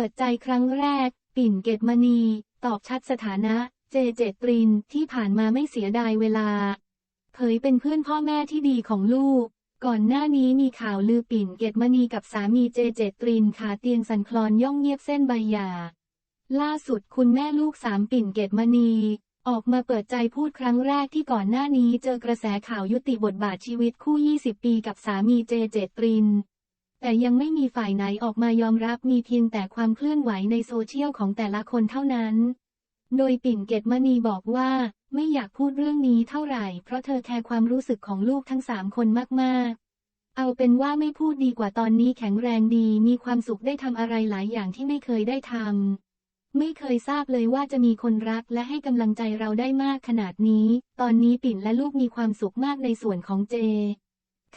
ปิดใจครั้งแรก ปิ่นเกตมณี ตอบชัดสถานะเจเจตรินที่ผ่านมาไม่เสียดายเวลา เผยเป็นเพื่อนพ่อแม่ที่ดีของลูก ก่อนหน้านี้มีข่าวลือปิ่นเกตมณีกับสามีเจเจตรินขาเตียงสันคลอนย่องเงียบเส้นใบหยาล่าสุดคุณแม่ลูกสามปิ่นเกตมณี ออกมาเปิดใจพูดครั้งแรกที่ก่อนหน้านี้เจอกระแสข่าวยุติบทบาทชีวิตคู่ 20 ปีกับสามีเจเจตริน แต่ยังไม่มีฝ่ายไหนออกมายอมรับมีเพียงแต่ความเคลื่อนไหวในโซเชียลของแต่ละคนเท่านั้น โดยปิ่นเกตมณีบอกว่าไม่อยากพูดเรื่องนี้เท่าไหร่ เพราะเธอแคร์ความรู้สึกของลูกทั้งสามคนมากๆ เอาเป็นว่าไม่พูดดีกว่าตอนนี้แข็งแรงดีมีความสุขได้ทำอะไรหลายอย่างที่ไม่เคยได้ทำไม่เคยทราบเลยว่าจะมีคนรักและให้กำลังใจเราได้มากขนาดนี้ ตอนนี้ปิ่นและลูกมีความสุขมากในส่วนของเจ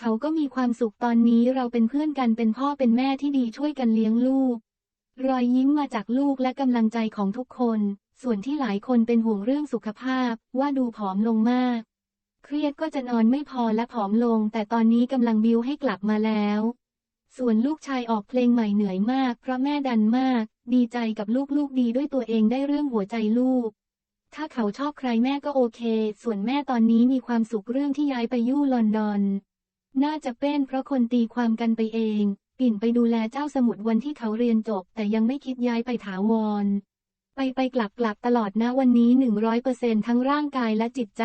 เขาก็มีความสุขตอนนี้เราเป็นเพื่อนกันเป็นพ่อเป็นแม่ที่ดีช่วยกันเลี้ยงลูก รอยยิ้มมาจากลูกและกำลังใจของทุกคน ส่วนที่หลายคนเป็นห่วงเรื่องสุขภาพ ว่าดูผอมลงมาก เครียดก็จะนอนไม่พอและผอมลง แต่ตอนนี้กำลังบิวให้กลับมาแล้ว ส่วนลูกชายออกเพลงใหม่เหนื่อยมาก เพราะแม่ดันมาก ดีใจกับลูกลูกดีด้วยตัวเองได้เรื่องหัวใจลูกถ้าเขาชอบใครแม่ก็โอเค ส่วนแม่ตอนนี้มีความสุขเรื่องที่ย้ายไปยู่ลอนดอน น่าจะเป็นเพราะคนตีความกันไปเอง ปิ่นไปดูแลเจ้าสมุดวันที่เขาเรียนจบ แต่ยังไม่คิดย้ายไปถาวร ไปไปกลับกลับตลอดนะวันนี้หนึ่งร้อยเปอร์เซนทั้งร่างกายและจิตใจ